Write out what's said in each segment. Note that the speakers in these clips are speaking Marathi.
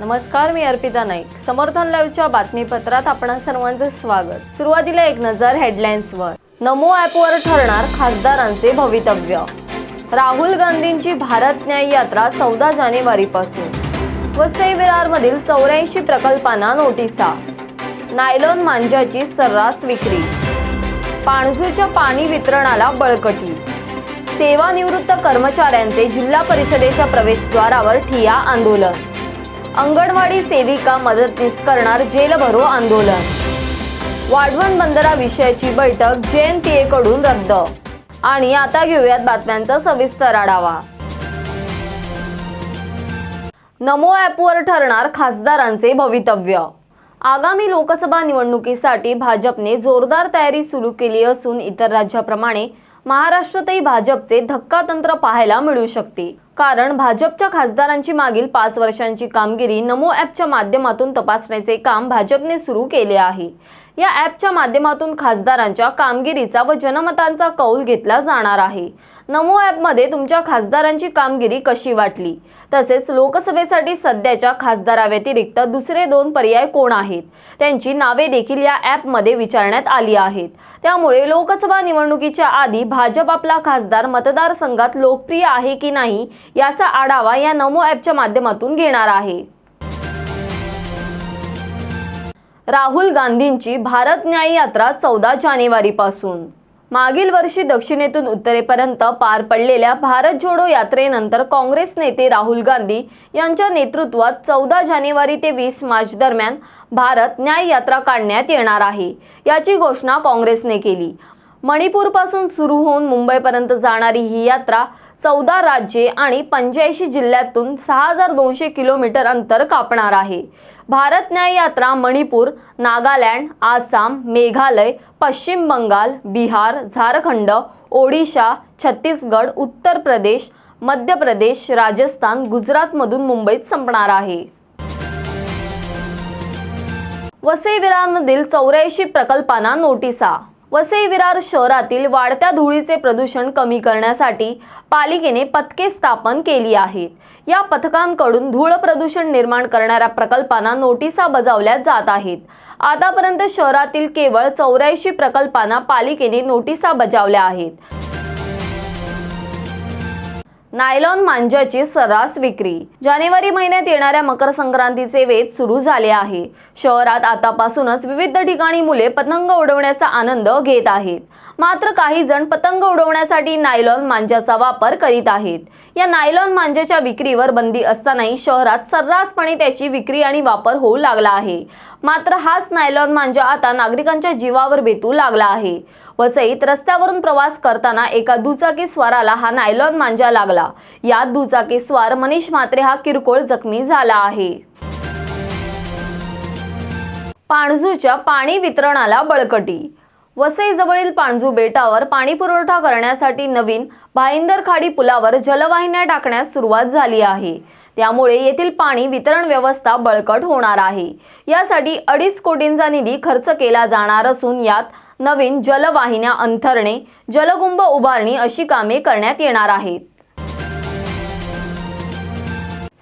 नमस्कार मी अर्पिता नाईक. समर्थन लाईव्हच्या बातमीपत्रात आपण सर्वांचे स्वागत. सुरुवातीला एक नजर हेडलाईन्सवर. नमो ॲपवर ठरणार खासदारांचे भवितव्य. राहुल गांधींची भारत न्याय यात्रा चौदा जानेवारीपासून. वसई विरारमधील चौऱ्याऐंशी प्रकल्पांना नोटिसा. नायलॉन मांजाची सर्रास विक्री. पाणजूच्या पाणी वितरणाला बळकटी. सेवानिवृत्त कर्मचाऱ्यांचे जिल्हा परिषदेच्या प्रवेशद्वारावर ठिया आंदोलन. अंगणवाडी सेविका मदतनीस करणार जेलभरो आंदोलन. वाढवण बंदराविषयाची बैठक जेएनपीए कडून रद्द. आणि आता घेऊयात बातम्यांचा सविस्तर आढावा. नमो ॲपवर ठरणार खासदारांचे भवितव्य. आगामी लोकसभा निवडणुकीसाठी भाजपने जोरदार तयारी सुरू केली असून इतर राज्याप्रमाणे महाराष्ट्रातही भाजपचे धक्का तंत्र पाहायला मिळू शकते. कारण भाजपच्या खासदारांची मागील पाच वर्षांची कामगिरी नमो ॲपच्या माध्यमातून तपासण्याचे काम भाजपने सुरू केले आहे. या ॲपच्या माध्यमातून खासदारांच्या कामगिरीचा व जनमतांचा कौल घेतला जाणार आहे. नमो ॲपमध्ये तुमच्या खासदारांची कामगिरी कशी वाटली? तसेच लोकसभेसाठी सध्याच्या खासदाराव्यतिरिक्त दुसरे दोन पर्याय कोण आहेत? त्यांची नावे देखील या ॲपमध्ये विचारण्यात आली आहेत. त्यामुळे लोकसभा निवडणुकीच्या आधी भाजप आपला खासदार मतदारसंघात लोकप्रिय आहे की नाही याचा आढावा या नमो ॲपच्या माध्यमातून घेणार आहे. राहुल गांधींची भारत न्याय यात्रा चौदा जानेवारीपासून मागील वर्षी दक्षिणेतून उत्तरेपर्यंत पार पडलेल्या भारत जोडो यात्रेनंतर काँग्रेस नेते राहुल गांधी यांच्या नेतृत्वात चौदा जानेवारी ते वीस मार्च दरम्यान भारत न्याय यात्रा काढण्यात येणार आहे याची घोषणा काँग्रेसने केली. मणिपूरपासून सुरू होऊन मुंबईपर्यंत जाणारी ही यात्रा चौदा राज्ये आणि पंच्याऐंशी जिल्ह्यातून सहा हजार दोनशे किलोमीटर अंतर कापणार आहे. भारत न्याय यात्रा मणिपूर नागालँड आसाम मेघालय पश्चिम बंगाल बिहार झारखंड ओडिशा छत्तीसगड उत्तर प्रदेश मध्य प्रदेश राजस्थान गुजरातमधून मुंबईत संपणार आहे. वसई विरारमधील चौऱ्याऐंशी प्रकल्पांना नोटिसा वसई विरार शहरातील वाढत्या धुळीचे प्रदूषण कमी करण्यासाठी पालिकेने पथके स्थापन केली आहेत. या पथकांकडून धूळ प्रदूषण निर्माण करणाऱ्या प्रकल्पांना नोटिसा बजावल्या जात आहेत. आतापर्यंत शहरातील केवळ चौऱ्याऐंशी प्रकल्पांना पालिकेने नोटिसा बजावल्या आहेत. नायलॉन मांजाची सर्रास विक्री. जानेवारी महिन्यात येणाऱ्या मकर संक्रांतीचे वेध सुरू झाले आहे. शहरात आतापासूनच विविध ठिकाणी मुले पतंग उडवण्याचा आनंद घेत आहेत. मात्र काही जण पतंग उडवण्यासाठी नायलॉन मांजाचा वापर करीत आहेत. या नायलॉन मांजाच्या विक्रीवर बंदी असतानाही शहरात सर्रासपणे त्याची विक्री आणि वापर होऊ लागला आहे. मात्र हाच नायलॉन मांजा आता नागरिकांच्या जीवावर बेतू लागला आहे. वसईत रस्त्यावरून प्रवास करताना एका दुचाकी स्वाराला हा नायलॉन मांजा लागला. यात दुचाकी स्वार मनीष मात्रे हा किरकोळ जखमी झाला आहे. पाणजूच्या पाणी वितरणाला बळकटी वसईजवळील पाणजू बेटावर पाणी पुरवठा करण्यासाठी नवीन भाईंदर खाडी पुलावर जलवाहिन्या टाकण्यास सुरुवात झाली आहे. त्यामुळे येथील पाणी वितरण व्यवस्था बळकट होणार आहे. यासाठी अडीच कोटींचा निधी खर्च केला जाणार असून यात नवीन जलवाहिन्या अंथरणे जलकुंभ उभारणी अशी कामे करण्यात येणार आहेत.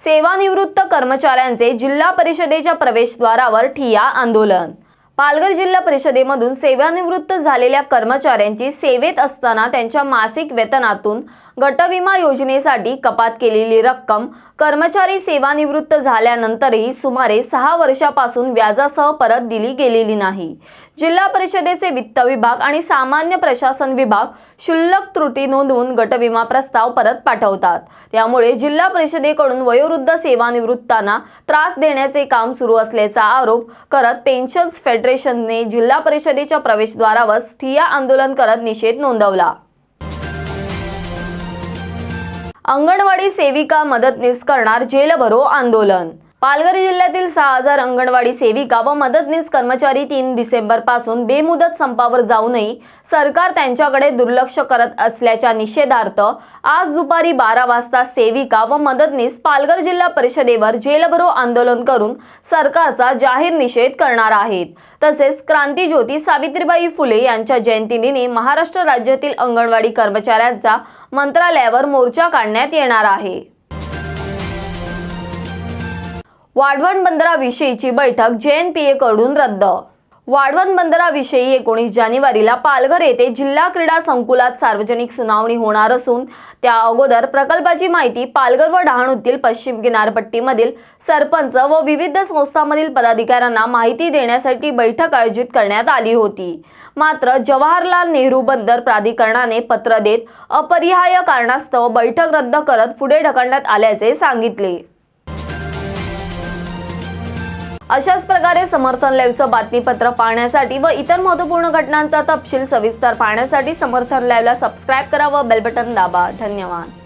सेवानिवृत्त कर्मचाऱ्यांचे जिल्हा परिषदेच्या प्रवेशद्वारावर ठिया आंदोलन पालघर जिल्हा परिषदेमधून सेवानिवृत्त झालेल्या कर्मचाऱ्यांची सेवेत असताना त्यांच्या मासिक वेतनातून गटविमा योजनेसाठी कपात केलेली रक्कम कर्मचारी सेवानिवृत्त झाल्यानंतरही सुमारे सहा वर्षापासून व्याजासह परत दिली गेलेली नाही. जिल्हा परिषदेचे वित्त विभाग आणि सामान्य प्रशासन विभाग क्षुल्लक त्रुटी नोंदवून गटविमा प्रस्ताव परत पाठवतात. त्यामुळे जिल्हा परिषदेकडून वयोवृद्ध सेवानिवृत्तांना त्रास देण्याचे काम सुरू असल्याचा आरोप करत पेन्शन्स फेडरेशनने जिल्हा परिषदेच्या प्रवेशद्वारावर ठिया आंदोलन करत निषेध नोंदवला. अंगणवाडी सेविका मदतनीस करणार जेलभरो आंदोलन. पालघर जिल्ह्यातील सहा हजार अंगणवाडी सेविका व मदतनीस कर्मचारी तीन डिसेंबरपासून बेमुदत संपावर जाऊनही सरकार त्यांच्याकडे दुर्लक्ष करत असल्याच्या निषेधार्थ आज दुपारी बारा वाजता सेविका व मदतनीस पालघर जिल्हा परिषदेवर जेलभरो आंदोलन करून सरकारचा जाहीर निषेध करणार आहेत. तसेच क्रांतीज्योती सावित्रीबाई फुले यांच्या जयंतीनिमित्त महाराष्ट्र राज्यातील अंगणवाडी कर्मचाऱ्यांचा मंत्रालयावर मोर्चा काढण्यात येणार आहे. वाढवण बंदराविषयीची बैठक जेएनपीए कडून रद्द. वाढवण बंदराविषयी एकोणीस जानेवारीला पालघर येथे जिल्हा क्रीडा संकुलात सार्वजनिक सुनावणी होणार असून त्या अगोदर प्रकल्पाची माहिती पालघर व डहाणूतील पश्चिम किनारपट्टीमधील सरपंच व विविध संस्थांमधील पदाधिकाऱ्यांना माहिती देण्यासाठी बैठक आयोजित करण्यात आली होती. मात्र जवाहरलाल नेहरू बंदर प्राधिकरणाने पत्र देत अपरिहाय कारणास्तव बैठक रद्द करत पुढे ढकलण्यात आल्याचे सांगितले. अशाच प्रकारे समर्थन लाईव्हचं बातमीपत्र पाहण्यासाठी व इतर महत्त्वपूर्ण घटनांचा तपशील सविस्तर पाहण्यासाठी समर्थन लाईव्हला सबस्क्राईब करा व बेल बटन दाबा. धन्यवाद.